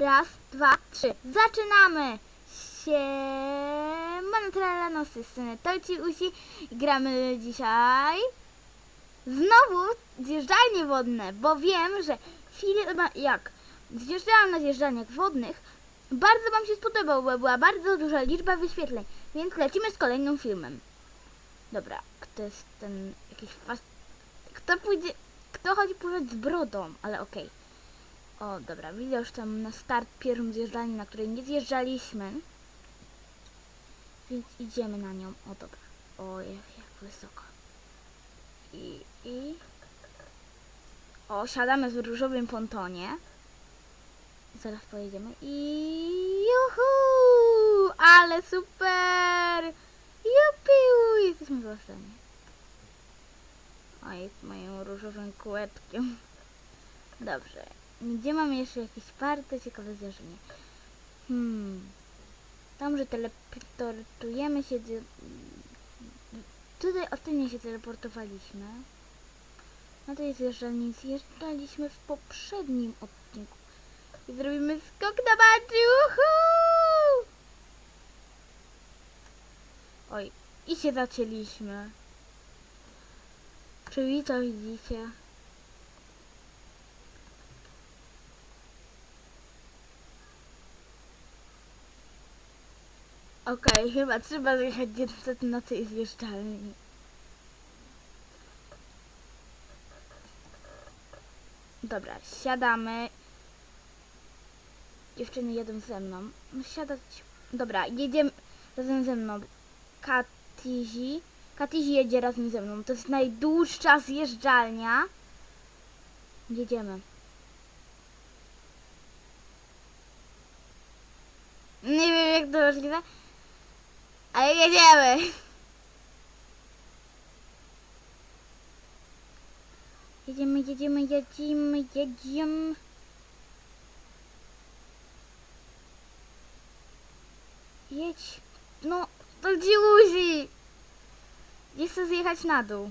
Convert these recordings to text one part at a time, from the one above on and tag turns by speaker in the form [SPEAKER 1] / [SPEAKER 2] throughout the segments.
[SPEAKER 1] Raz, dwa, trzy. Zaczynamy! Siemano tralano z tej strony Tojci Usi gramy dzisiaj znowu zjeżdżalnie wodne, bo wiem, że film jak zjeżdżałam na zjeżdżalniach wodnych bardzo Wam się spodobał, bo była bardzo duża liczba wyświetleń, więc lecimy z kolejnym filmem. Dobra, kto jest ten jakiś fast... Kto pójdzie... Kto chodzi pływać z brodą, ale okej. O, dobra, widzę już tam na start pierwszą zjeżdżalnię, na której nie zjeżdżaliśmy. Więc idziemy na nią. O, dobra. O, jak, jak wysoko. I, i... O, siadamy w różowym pontonie. Zaraz pojedziemy i... Juhu! Ale super! Jupiu! Jesteśmy w basenie. Oj, moim różowym kółeczkiem. Dobrze. Gdzie mamy jeszcze jakieś bardzo ciekawe zdarzenie? Hmm. Tam, że teleportujemy się... Tutaj ostatnio się teleportowaliśmy. No to jest zjeżdżalni. Zjeżdżaliśmy w poprzednim odcinku. I zrobimy skok na baczy. Uhu! Oj, i się zacięliśmy. Czyli to widzicie? Okej, chyba trzeba zjechać niestety na tej zjeżdżalni. Dobra, siadamy. Dziewczyny jedą ze mną. No siadać. Dobra, jedziemy razem ze mną. Katizi. Katizi jedzie razem ze mną. To jest najdłuższa zjeżdżalnia. Jedziemy. Nie wiem jak to możliwe. Ale jedziemy. Jedziemy, jedziemy, jedziemy, jedziemy. Jedź. No, to dziuzi. Nie chcę zjechać na dół.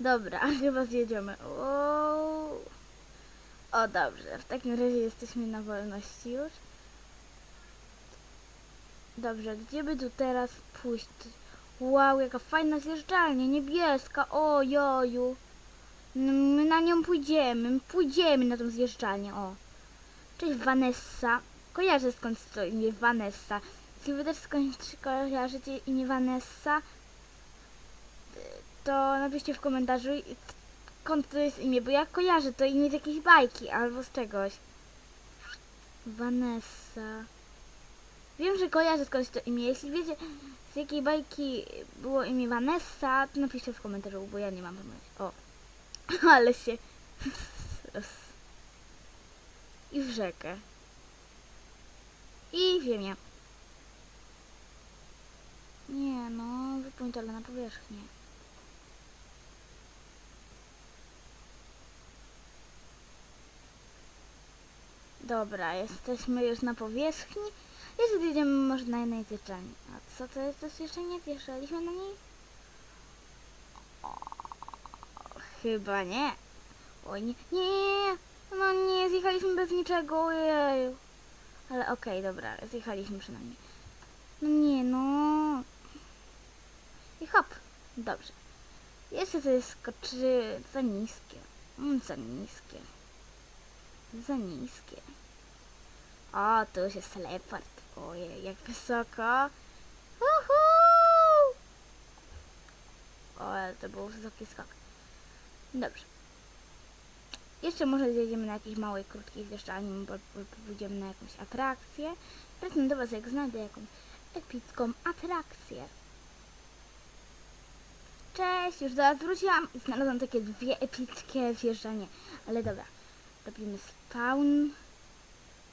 [SPEAKER 1] Dobra, chyba zjedziemy. O, o dobrze, w takim razie jesteśmy na wolności już. Dobrze, gdzie by tu teraz pójść? Wow, jaka fajna zjeżdżalnia, niebieska, o joju. My na nią pójdziemy, pójdziemy na tą zjeżdżalnię, o. Cześć Vanessa. Kojarzę skąd to imię Vanessa. Jeśli wy też skąd kojarzycie imię Vanessa, to napiszcie w komentarzu skąd to jest imię, bo ja kojarzę to imię z jakiejś bajki albo z czegoś. Vanessa. Wiem, że kojarzę skądś to imię. Jeśli wiecie, z jakiej bajki było imię Vanessa, to napiszcie w komentarzu, bo ja nie mam pamięci. O, ale się... I w rzekę. I w ziemię. Nie no, wypłyń ale na powierzchnię. Dobra, jesteśmy już na powierzchni. Jeszcze jedziemy może na jednej. A co to jest? To jeszcze nie zjeżdżaliśmy na niej? O, chyba nie. Oj, nie, nie. No nie, zjechaliśmy bez niczego, ojeju. Ale okej, dobra, zjechaliśmy przynajmniej. No nie, no. I hop, dobrze. Jeszcze to jest skoczy za niskie. Mm, za niskie. Za niskie. O, tu już jest teleport. Ojej, jak wysoko. Uhu! O, ale to był wysoki skok. Dobrze. Jeszcze może zjedziemy na jakiejś małej, krótkiej zjeżdżalni, bo, bo pójdziemy na jakąś atrakcję. Wracam do Was, jak znajdę jakąś epicką atrakcję. Cześć, już do Was wróciłam i znalazłam takie dwie epickie zjeżdżalnie. Ale dobra, robimy spawn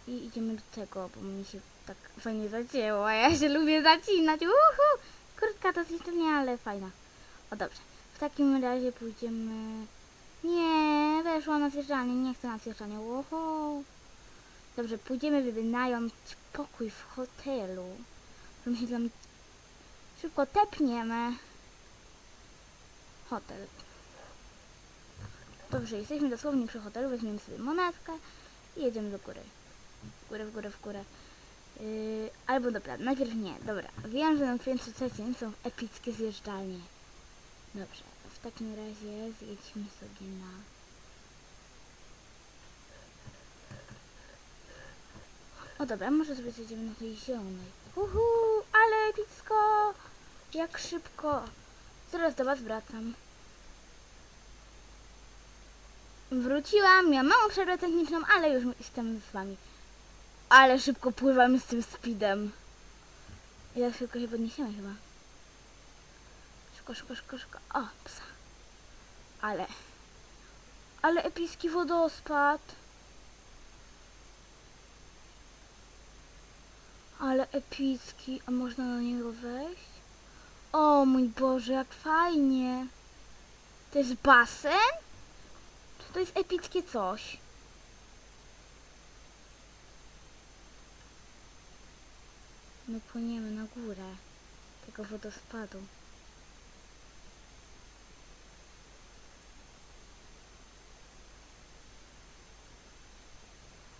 [SPEAKER 1] i idziemy do tego, bo mi się tak fajnie zacięło, a ja się lubię zacinać. Uhu! Krótka to zjeżdżalnia, ale fajna. O dobrze, w takim razie pójdziemy... Nie, weszłam na zjeżdżalnię, nie chcę na zjeżdżalnię. Uhu. Dobrze, pójdziemy wynająć pokój w hotelu. Tam szybko tepniemy. Hotel. Dobrze, jesteśmy dosłownie przy hotelu, weźmiemy sobie monetkę i jedziemy do góry. W górę, w górę, w górę. Yy, albo dobra, najpierw nie, dobra. Wiem, że na piętrze trzecim są epickie zjeżdżalnie. Dobrze, w takim razie zjedźmy sobie na... O dobra, może sobie zjedziemy na tej zielonej. Uhu, ale epicko! Jak szybko! Zaraz do was wracam. Wróciłam, miałam małą przerwę techniczną, ale już jestem z wami. Ale szybko pływamy z tym speedem. I tak szybko się podniesiemy chyba. Szybko, szybko, szybko, szybko. O, psa. Ale. Ale epicki wodospad. Ale epicki. A można na niego wejść? O mój Boże, jak fajnie. To jest basen? To jest epickie coś? My płyniemy na górę tego wodospadu.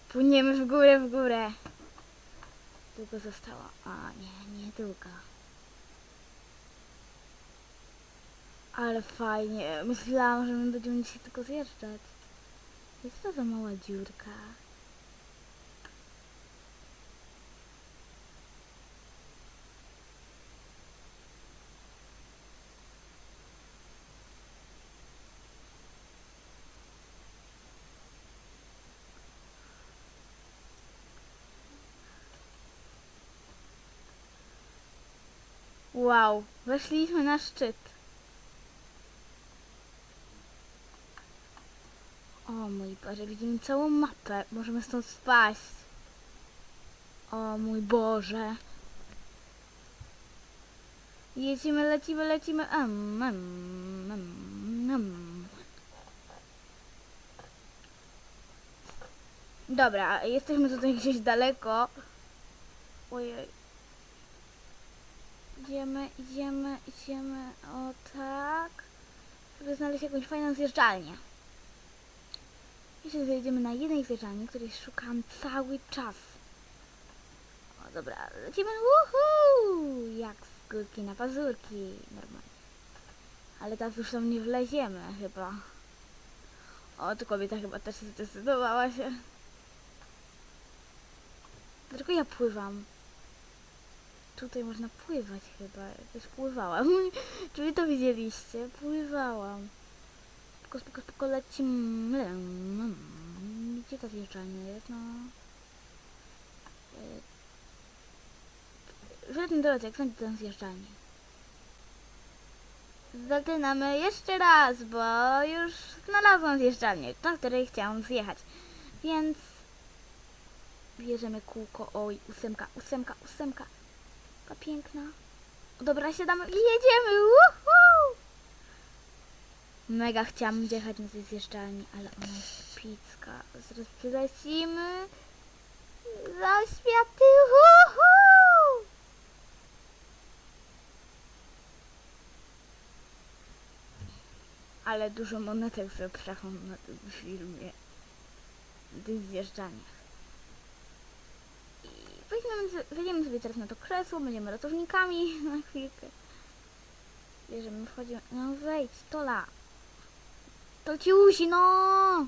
[SPEAKER 1] Płyniemy w górę, w górę. Długo została. A nie, nie długo. Ale fajnie. Myślałam, że my będziemy dzisiaj tylko zjeżdżać. Jest to za mała dziurka. Wow, weszliśmy na szczyt. O mój Boże, widzimy całą mapę. Możemy stąd spaść. O mój Boże. Jedziemy, lecimy, lecimy. Em, em, em, em. Dobra, jesteśmy tutaj gdzieś daleko. Ojej. Idziemy, idziemy, idziemy. O tak. Żeby znaleźć jakąś fajną zjeżdżalnię. Jeszcze zejdziemy na jednej zjeżdżalni, której szukam cały czas. O dobra, lecimy. Woohoo! Jak z górki na pazurki. Normalnie. Ale teraz już tam nie wleziemy chyba. O, tu kobieta chyba też zdecydowała się. Dlaczego ja pływam? Tutaj można pływać chyba. Jakoś pływałam. Czy wy to widzieliście? Pływałam. Spoko, spoko, spoko, lecimy. Gdzie ta zjeżdżalnia jest? No. W żadnym drodze, jak sądzę, tę zjeżdżalnię. Zaczynamy jeszcze raz, bo już znalazłam zjeżdżalnię, na której chciałam zjechać. Więc bierzemy kółko. Oj, ósemka, ósemka, ósemka. Taka piękna. Dobra, siadamy i jedziemy. Woohoo! Mega chciałam jechać na tej zjeżdżalni, ale ona jest picka. Zaraz przylecimy. Za światy. Woohoo! Ale dużo monetek zaprzecham na tym filmie. Na tych zjeżdżaniach. Sobie- wejdziemy sobie teraz na to krzesło, będziemy ratownikami na chwilkę. Bierzemy, wchodzimy. No wejdź, Tola. To ci usi, no!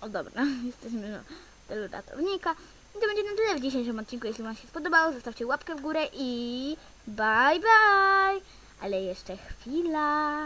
[SPEAKER 1] O dobra, jesteśmy na tylu ratownika. I to będzie na tyle w dzisiejszym odcinku. Jeśli Wam się spodobało, zostawcie łapkę w górę i bye bye! Ale jeszcze chwila.